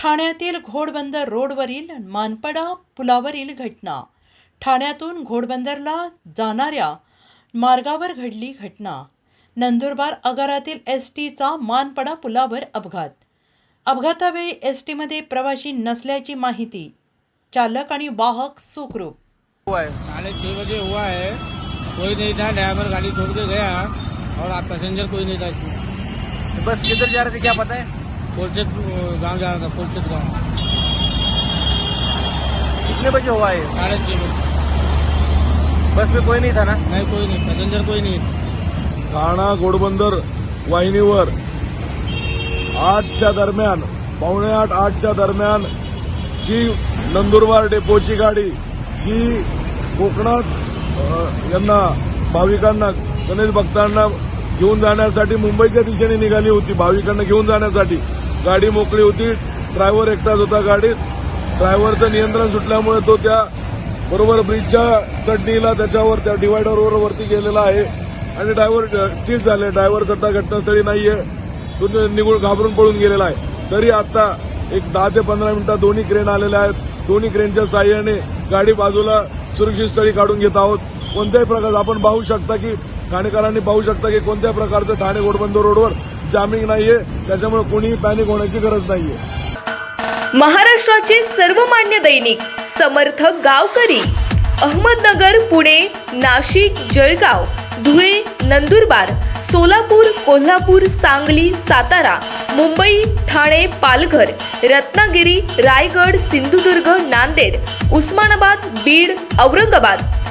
ठाण्यातील घोडबंदर रोडवरील मानपडा पुलावरील घटना. ठाण्यातून घोडबंदरला जाणाऱ्या मार्गावर घडली घटना. नंदुरबार आगारातील एस टीचा मानपडा पुलावर अपघात. अपघातावेळी एस टीमध्ये प्रवासी नसल्याची माहिती. चालक आणि वाहक सुखरूप. हुआ है साढ़े छः बजे हुआ है कोई नहीं था ड्राइवर गाड़ी छोड़ के गया और आप पैसेंजर कोई नहीं था इसमें बस किधर जा रहे थे क्या पता है? पोलचेत गांव जा रहा था पोलचेत गांव. कितने बजे हुआ है साढ़े छः बजे. बस में कोई नहीं था ना? नहीं कोई नहीं पैसेंजर कोई नहीं ठाणा घोडबंदर वाहिनीवर. आठच्या दरम्यान पावणे आठ आठच्या दरम्यान जी नंदुरबार डेपोची गाडी जी कोकणात अ, यांना भाविकांना गणेश भक्तांना घेऊन जाण्यासाठी मुंबईच्या दिशेने निघाली होती. भाविकांना घेऊन जाण्यासाठी गाडी मोकळी होती. ड्रायव्हर एकटाच होता गाडीत. ड्रायव्हरचं नियंत्रण सुटल्यामुळे तो त्या बरोबर ब्रिजच्या चढणीला त्याच्यावर त्या डिवायडरवर वरती गेलेला आहे. आणि ड्रायव्हर ठीक झाले. ड्रायव्हर सध्या घटनास्थळी नाहीये. तो निघून घाबरून पळून गेलेला आहे. तरी आता एक दहा ते पंधरा मिनिटात दोन्ही क्रेन आलेल्या आहेत. दोन्ही क्रेनच्या साह्याने गाडी बाजूला सुरक्षित स्थळी काढून घेत आहोत. कोणत्याही प्रकार आपण पाहू शकता की ठाणेकरांनी पाहू शकता की कोणत्या प्रकारचं ठाणे घोडबंदर रोडवर जामिंग नाहीये. त्याच्यामुळे कोणीही पॅनिक होण्याची गरज नाहीये. महाराष्ट्राचे सर्वमान्य दैनिक समर्थ गावकरी अहमदनगर पुणे नाशिक जळगाव धुळे नंदुरबार सोलापूर कोल्हापूर सांगली सातारा मुंबई ठाणे पालघर रत्नागिरी रायगड सिंधुदुर्ग नांदेड उस्मानाबाद बीड औरंगाबाद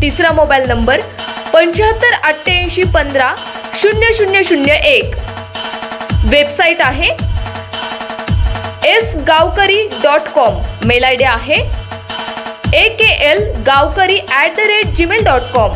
तिसरा मोबाईल नंबर पंच्याहत्तर अठ्ठ्याऐंशी पंधरा शून्य शून्य शून्य एक. वेबसाईट आहे S Gavkari dot com mail I D आहे A K L Gavkari at the rate Gmail dot com